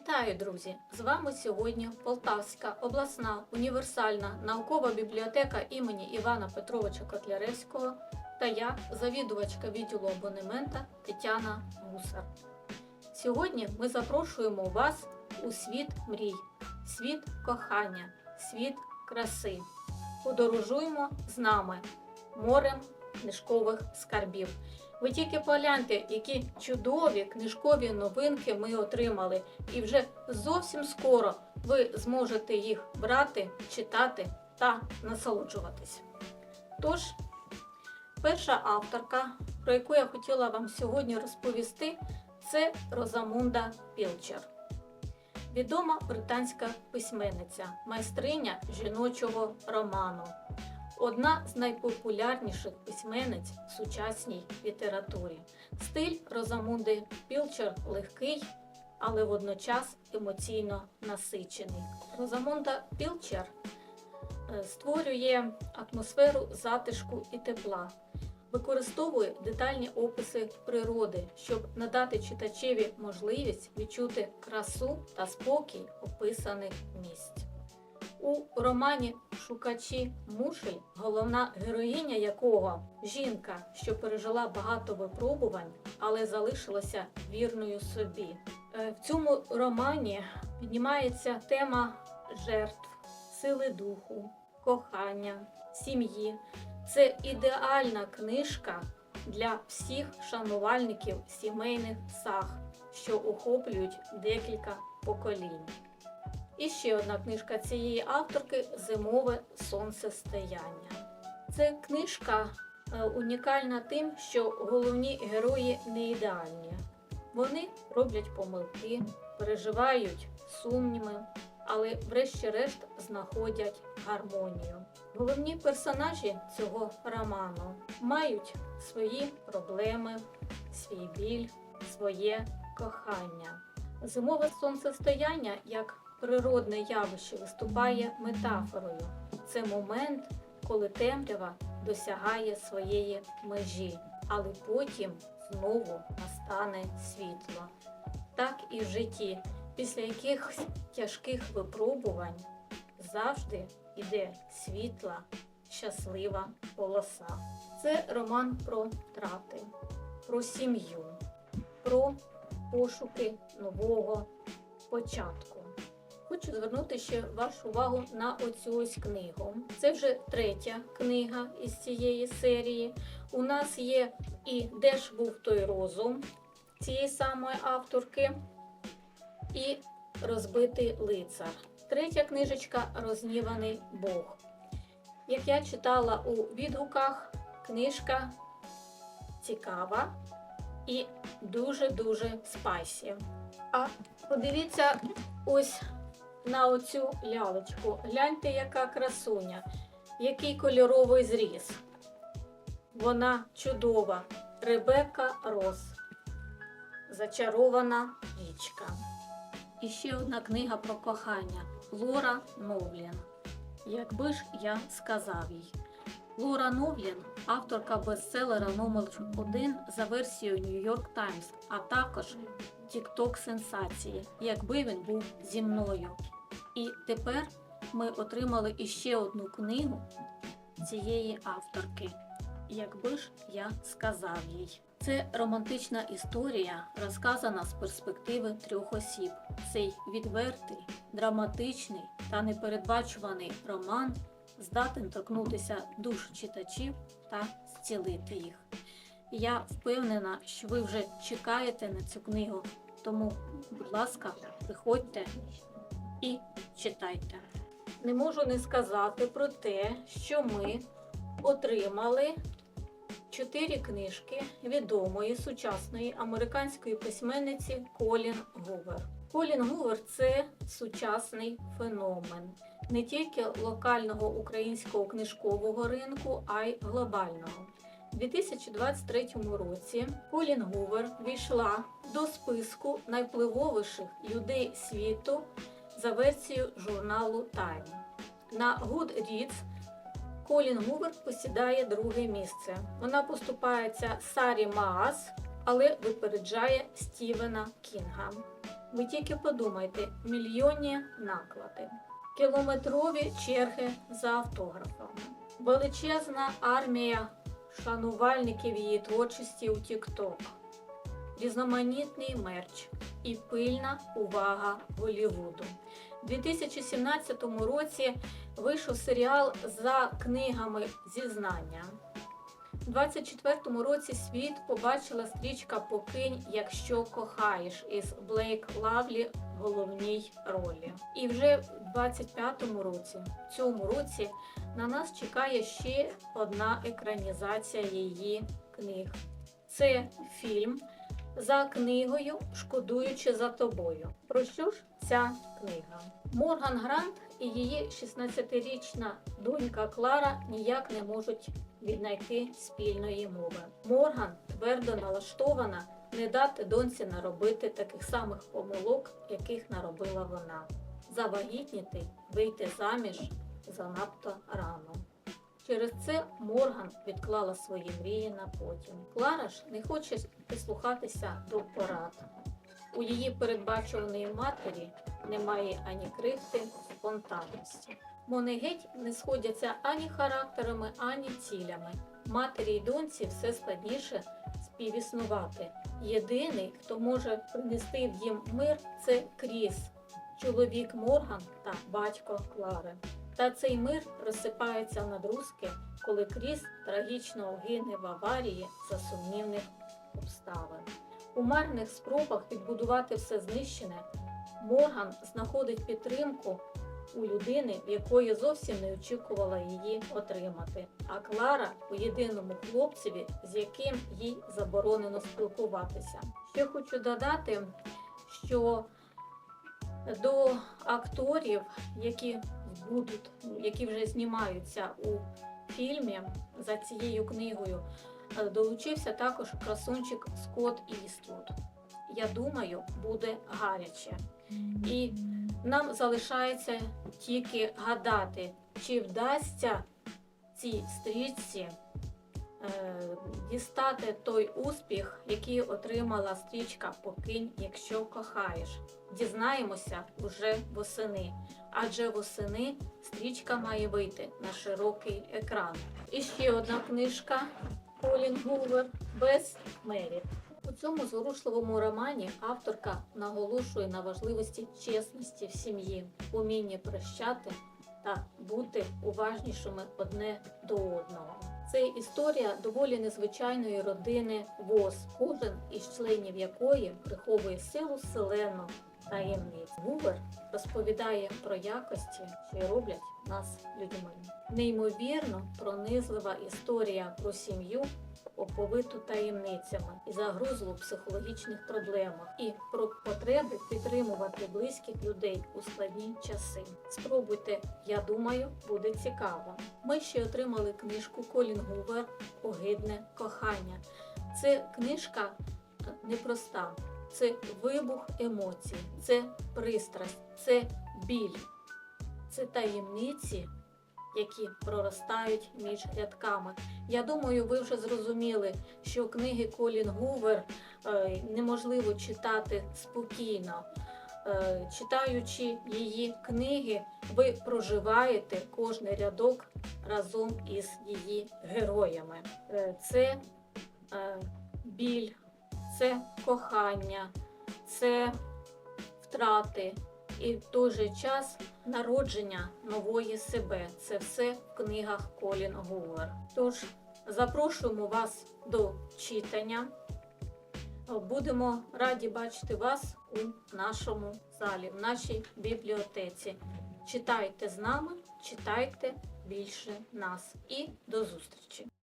Вітаю, друзі! З вами сьогодні Полтавська обласна універсальна наукова бібліотека імені Івана Петровича Котляревського та я, завідувачка відділу абонемента Тетяна Гусар. Сьогодні ми запрошуємо вас у світ мрій, світ кохання, світ краси. Подорожуємо з нами морем книжкових скарбів. Ви тільки погляньте, які чудові книжкові новинки ми отримали, і вже зовсім скоро ви зможете їх брати, читати та насолоджуватись. Тож, перша авторка, про яку я хотіла вам сьогодні розповісти, це Розамунда Пілчер. Відома британська письменниця, майстриня жіночого роману одна з найпопулярніших письменниць в сучасній літературі. Стиль Розамунди Пілчер легкий, але водночас емоційно насичений. Розамунда Пілчер е, створює атмосферу затишку і тепла. Використовує детальні описи природи, щоб надати читачеві можливість відчути красу та спокій описаних місць. У романі Шукачі мушель, головна героїня якого жінка, що пережила багато випробувань, але залишилася вірною собі. Е, В цьому романі піднімається тема жертв, сили духу, кохання, сім'ї. Це ідеальна книжка для всіх шанувальників сімейних саг, що охоплюють декілька поколінь. І ще одна книжка цієї авторки Зимове сонцестояння. Це книжка е, унікальна тим, що головні герої не ідеальні. Вони роблять помилки, переживають сумніви, але врешті-решт знаходять гармонію. Головні персонажі цього роману мають свої проблеми, свій біль, своє кохання. Зимове сонцестояння як природне явище виступає метафорою. Це момент, коли темрява досягає своєї межі, але потім знову настане світло. Так і в житті, після якихось тяжких випробувань завжди йде світла, щаслива полоса. Це роман про втрати, про сім'ю, про пошуки нового початку. Хочу звернути ще вашу увагу на оцю ось книгу. Це вже третя книга із цієї серії. У нас є і Де ж був той розум цієї самої авторки, і Розбитий лицар. Третя книжечка Розніваний Бог. Як я читала у відгуках, книжка цікава і дуже-дуже спайсі. А подивіться ось на оцю лялечку. Гляньте, яка красуня, який кольоровий зріз. Вона чудова. Ребека Рос. Зачарована річка. І ще одна книга про кохання Лора Новлін. Якби ж я сказав їй. Лора Новлін, авторка бестселера номер 1 за версією New York Times, а також TikTok сенсації, якби він був зі мною. І тепер ми отримали іще одну книгу цієї авторки. Якби ж я сказав їй. Це романтична історія, розказана з перспективи трьох осіб. Цей відвертий, драматичний та непередбачуваний роман здатен торкнутися душ читачів та зцілити їх. Я впевнена, що ви вже чекаєте на цю книгу, тому, будь ласка, приходьте і читайте. Не можу не сказати про те, що ми отримали чотири книжки відомої сучасної американської письменниці Колін Гувер. Колін Гувер це сучасний феномен не тільки локального українського книжкового ринку, а й глобального. У 2023 році Колін Гувер війшла до списку найвпливовіших людей світу за версією журналу Time. На Goodreads Колін Гувер посідає друге місце. Вона поступається Сарі Маас, але випереджає Стівена Кінга. Ви тільки подумайте, мільйонні наклади, кілометрові черги за автографами, величезна армія шанувальників її творчості у TikTok, різноманітний мерч і пильна увага Голлівуду. У 2017 році вийшов серіал за книгами зізнання. У 24-му році світ побачила стрічка Покинь, якщо кохаєш із Блейк Лавлі в головній ролі. І вже в 25-му році, в цьому році, на нас чекає ще одна екранізація її книг. Це фільм за книгою Шкодуючи за тобою. Про що ж ця книга? Морган Грант і її 16-річна донька Клара ніяк не можуть віднайти спільної мови. Морган твердо налаштована не дати доньці наробити таких самих помилок, яких наробила вона. Завагітніти, вийти заміж занадто рано. Через це Морган відклала свої мрії на потім. Клара ж не хоче прислухатися до порад. У її передбачуваної матері немає ані крихти спонтанності. Вони геть не сходяться ані характерами, ані цілями. Матері й доньці все складніше співіснувати. Єдиний, хто може принести в дім мир, це Кріс, чоловік Морган та батько Клари. Та цей мир розсипається на друзки, коли Кріс трагічно гине в аварії за сумнівних обставин. У марних спробах відбудувати все знищене, Морган знаходить підтримку у людини, в якої зовсім не очікувала її отримати. А Клара у єдиному хлопцеві, з яким їй заборонено спілкуватися. Ще хочу додати, що до акторів, які будуть, які вже знімаються у фільмі за цією книгою, долучився також красунчик Скотт Іствуд. Я думаю, буде гаряче. І нам залишається тільки гадати, чи вдасться цій стрічці е, дістати той успіх, який отримала стрічка Покинь, якщо кохаєш. Дізнаємося уже восени, адже восени стрічка має вийти на широкий екран. І ще одна книжка Колін Гувер без Мері. У цьому зворушливому романі авторка наголошує на важливості чесності в сім'ї, умінні прощати та бути уважнішими одне до одного. Це історія доволі незвичайної родини ВОЗ, кожен із членів якої приховує силу вселену таємниць. Гувер розповідає про якості, що роблять нас людьми. Неймовірно пронизлива історія про сім'ю, оповиту таємницями і загрузлу в психологічних проблемах, і про потребу підтримувати близьких людей у складні часи. Спробуйте, я думаю, буде цікаво. Ми ще отримали книжку Колін Гувер Огидне кохання. Це книжка е, непроста. Це вибух емоцій, це пристрасть, це біль, це таємниці, які проростають між рядками. Я думаю, ви вже зрозуміли, що книги Колін Гувер е, неможливо читати спокійно. Е, Читаючи її книги, ви проживаєте кожний рядок разом із її героями. Е, Це біль, це кохання, це втрати і в той же час народження нової себе. Це все в книгах Колін Гувер. Тож запрошуємо вас до читання. Будемо раді бачити вас у нашому залі, в нашій бібліотеці. Читайте з нами, читайте більше нас і до зустрічі!